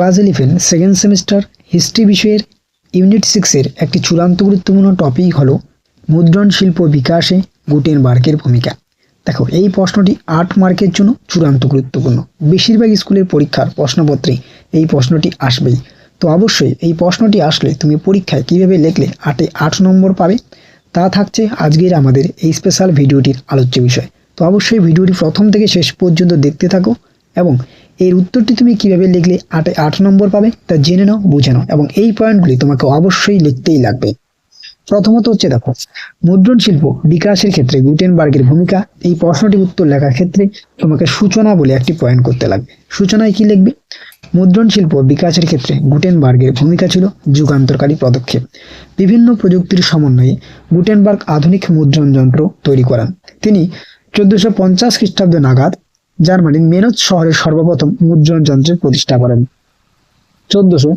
Class eleven second semester history বিষয়ের unit সিক্সের একটি চূড়ান্ত গুরুত্বপূর্ণ টপিক হলো মুদ্রণ শিল্প বিকাশে গুটেনবার্গের ভূমিকা। দেখো, এই প্রশ্নটি আট মার্কের জন্য চূড়ান্ত গুরুত্বপূর্ণ। বেশিরভাগ স্কুলের পরীক্ষার প্রশ্নপত্রে এই প্রশ্নটি আসবেই। তো অবশ্যই এই প্রশ্নটি আসলে তুমি পরীক্ষায় কীভাবে লিখলে আটে আট নম্বর পাবে, তা থাকছে আজকের আমাদের এই স্পেশাল ভিডিওটির আলোচ্য বিষয়। তো অবশ্যই ভিডিওটি প্রথম থেকে শেষ পর্যন্ত দেখতে থাকো এবং এর উত্তরটি তুমি কীভাবে লিখলে আটে, আট নম্বর পাবে তা জেনে নাও, বুঝে নাও এবং এই পয়েন্টগুলি তোমাকে অবশ্যই লিখতেই লাগবে। প্রথমত হচ্ছে দেখো, মুদ্রণ শিল্প বিকাশের ক্ষেত্রে গুটেনবার্গের ভূমিকা, এই প্রশ্নটির উত্তর লেখার ক্ষেত্রে তোমাকে সূচনা বলে একটি পয়েন্ট করতে লাগবে। সূচনায় কি লিখবে? মুদ্রণ শিল্প বিকাশের ক্ষেত্রে গুটেনবার্গের ভূমিকা ছিল যুগান্তরকারী পদক্ষেপ। বিভিন্ন প্রযুক্তির সমন্বয়ে গুটেনবার্গ আধুনিক মুদ্রণ যন্ত্র তৈরি করান। তিনি চোদ্দশো পঞ্চাশ খ্রিস্টাব্দ নাগাদ জার্মানির মেনজ শহরে সর্বপ্রথম মুদ্রণ যন্ত্রের প্রতিষ্ঠা করেন। চোদ্দশো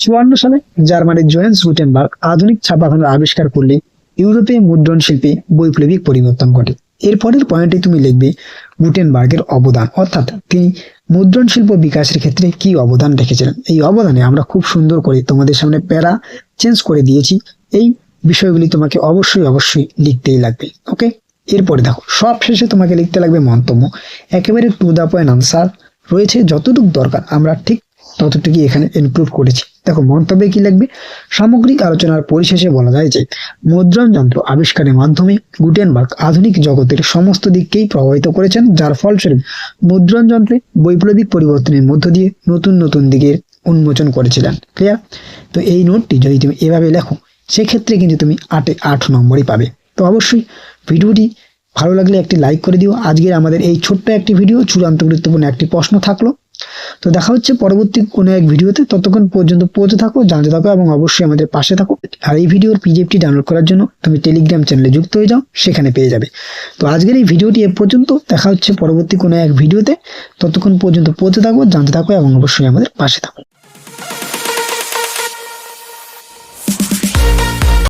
চুয়ান্ন সালে জার্মানির জোয়েন্স গুটেনবার্গ আধুনিক ছাপাখানার আবিষ্কার করলে ইউরোপে মুদ্রণ শিল্পে বৈপ্লবিক পরিবর্তন ঘটে। এরপরের পয়েন্টে তুমি লিখবে গুটেনবার্গের অবদান, অর্থাৎ তিনি মুদ্রণ শিল্প বিকাশের ক্ষেত্রে কি অবদান রেখেছিলেন। এই অবদানে আমরা খুব সুন্দর করে তোমাদের সামনে প্যারা চেঞ্জ করে দিয়েছি। এই বিষয়গুলি তোমাকে অবশ্যই অবশ্যই লিখতেই লাগবে, ওকে? এরপরে দেখো সব শেষে তোমাকে লিখতে লাগবে মন্তব্য। একেবারে টু দা পয়েন্ট আনসার রয়েছে যতটুকু দরকার, আমরা ঠিক ততটুকুই এখানে ইনক্লুড করেছি। দেখো, মন্তব্যে কি লিখবে? সামগ্রিক আলোচনার পরিশেষে বলা যায় যে, মুদ্রণ যন্ত্র আবিষ্কারের মাধ্যমে গুটেনবার্গ আধুনিক জগতের সমস্ত দিককেই প্রভাবিত করেছেন, যার ফলস্বরূপ মুদ্রণ যন্ত্রে বৈপ্লবিক পরিবর্তনের মধ্য দিয়ে নতুন নতুন দিকের উন্মোচন করেছিলেন। ক্লিয়ার তো এই নোটটি যদি তুমি এভাবে লেখো, সেক্ষেত্রে কিন্তু তুমি আটে আট নম্বরই পাবে। তো অবশ্যই ভিডিওটি ভালো লাগলে একটি লাইক করে দিও। আজকের আমাদের এই ছোট্ট একটি ভিডিও চূড়ান্ত গুরুত্বপূর্ণ একটি প্রশ্ন থাকল। তো দেখা হচ্ছে পরবর্তী কোনো এক ভিডিওতে। ততক্ষণ পর্যন্ত পৌঁছে থাকো, জানতে থাকো এবং অবশ্যই আমাদের পাশে থাকো। আর এই ভিডিওর পিডিএফটি ডাউনলোড করার জন্য তুমি টেলিগ্রাম চ্যানেলে যুক্ত হয়ে যাও, সেখানে পেয়ে যাবে। তো আজকের এই ভিডিওটি এ পর্যন্ত। দেখা হচ্ছে পরবর্তী কোনো এক ভিডিওতে ততক্ষণ পর্যন্ত পৌঁছে থাকো, জানতে থাকো এবং অবশ্যই আমাদের পাশে থাকো।